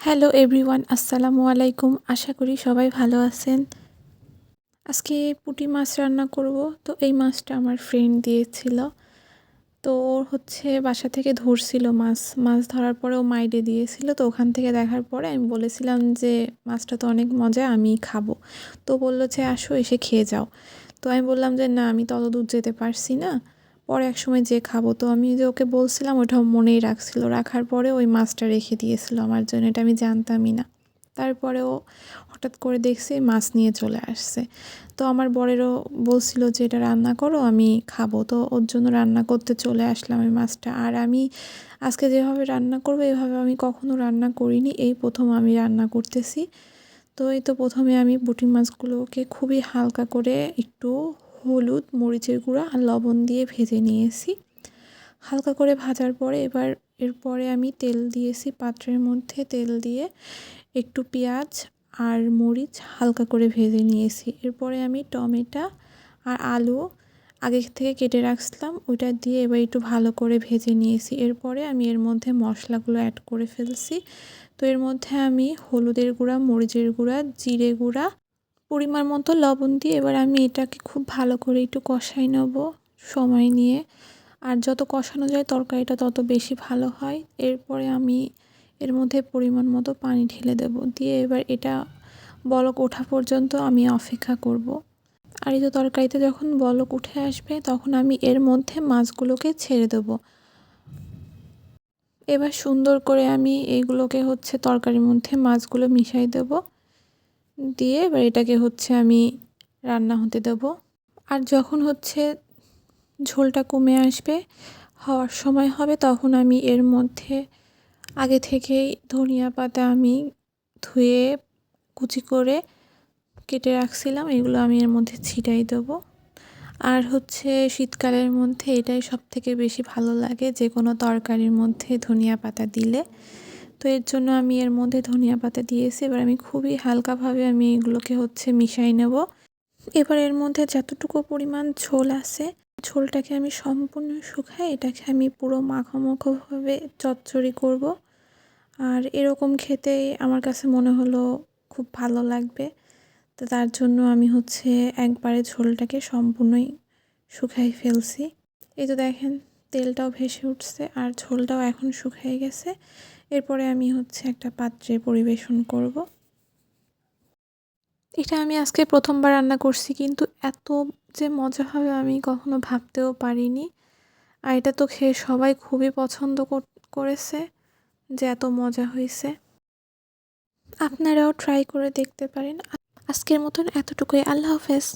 Hello everyone আসসালামু আলাইকুম আশা করি সবাই ভালো আছেন। আজকে পুঁটি মাছ রান্না করব, তো এই মাছটা আমার ফ্রেন্ড দিয়েছিল। তো ওর হচ্ছে বাসা থেকে ধরছিল মাছ মাছ ধরার পরে ও মাইডে দিয়েছিল, তো ওখান থেকে দেখার পরে আমি বলেছিলাম যে, মাছটা তো অনেক মজা, আমি খাব। তো বলল যে, আসো, এসে খেয়ে যাও। তো আমি বললাম যে, না, আমি তত দূর যেতে পারছি না। পরে এক সময় যে খাব, তো আমি যে ওকে বলছিলাম ওটাও মনেই রাখছিল। রাখার পরে ওই মাছটা রেখে দিয়েছিল আমার জন্য, এটা আমি জানতামই না। তারপরে ও হঠাৎ করে দেখছে মাছ নিয়ে চলে আসছে। তো আমার বরেরও বলছিল যে, এটা রান্না করো, আমি খাব। তো ওর জন্য রান্না করতে চলে আসলাম এই মাছটা। আর আমি আজকে যেভাবে রান্না করব, এভাবে আমি কখনো রান্না করিনি। এই প্রথম আমি রান্না করতেছি। তো এই তো প্রথমে আমি বুটি মাছগুলোকে খুবই হালকা করে একটু হলুদ, মরিচের গুঁড়া আর লবণ দিয়ে ভেজে নিয়েছি। হালকা করে ভাজার পরে এবার এরপরে আমি তেল দিয়েছি পাত্রের মধ্যে। তেল দিয়ে একটু পেঁয়াজ আর মরিচ হালকা করে ভেজে নিয়েছি। এরপরে আমি টমেটো আর আলু আগে থেকে কেটে রাখছিলাম, ওইটা দিয়ে এবার একটু ভালো করে ভেজে নিয়েছি। এরপরে আমি এর মধ্যে মশলাগুলো অ্যাড করে ফেলছি। তো এর মধ্যে আমি হলুদের গুঁড়া, মরিচের গুঁড়া, জিরে গুঁড়া পরিমাণ মতো লবণ দিয়ে এবার আমি এটাকে খুব ভালো করে একটু কষাই নেব সময় নিয়ে। আর যত কষানো যায় তরকারিটা তত বেশি ভালো হয়। এরপরে আমি এর মধ্যে পরিমাণ মতো পানি ঢেলে দেব। দিয়ে এবার এটা বলক ওঠা পর্যন্ত আমি অপেক্ষা করব। আর এই তো তরকারিতে যখন বলক উঠে আসবে তখন আমি এর মধ্যে মাছগুলোকে ছেড়ে দেবো। এবার সুন্দর করে আমি এইগুলোকে হচ্ছে তরকারির মধ্যে মাছগুলো মিশাই দেবো। দিয়ে এবার এটাকে হচ্ছে আমি রান্না হতে দেব। আর যখন হচ্ছে ঝোলটা কমে আসবে, হওয়ার সময় হবে, তখন আমি এর মধ্যে আগে থেকেই ধনিয়া পাতা আমি ধুয়ে কুচি করে কেটে রাখছিলাম, এগুলো আমি এর মধ্যে ছিটাই দেবো। আর হচ্ছে শীতকালের মধ্যে এটাই সব থেকে বেশি ভালো লাগে যে কোনো তরকারির মধ্যে ধনিয়া পাতা দিলে। তো এর জন্য আমি এর মধ্যে ধনিয়া পাতা দিয়েছি এবার আমি খুবই হালকাভাবে আমি এগুলোকে হচ্ছে মিশাই নেব। এবার এর মধ্যে যতটুকু পরিমাণ ঝোল আছে, ঝোলটাকে আমি সম্পূর্ণ শুকাই এটাকে আমি পুরো মাখামাখোভাবে চচ্চড়ি করব। আর এরকম খেতে আমার কাছে মনে হলো খুব ভালো লাগবে। তো তার জন্য আমি হচ্ছে একবারে ঝোলটাকে সম্পূর্ণই শুকাই ফেলছি। এই তো দেখেন, তেলটাও ভেসে উঠছে আর ঝোলটাও এখন শুকিয়ে গেছে। এরপরে আমি হচ্ছে একটা পাত্রে পরিবেশন করব। এটা আমি আজকে প্রথমবার রান্না করছি, কিন্তু এত যে মজা হবে আমি কখনো ভাবতেও পারিনি। আর এটা তো খেয়ে সবাই খুবই পছন্দ করেছে যে এত মজা হয়েছে। আপনারাও ট্রাই করে দেখতে পারেন। আজকের মতন এতটুকুই। আল্লাহ হাফেজ।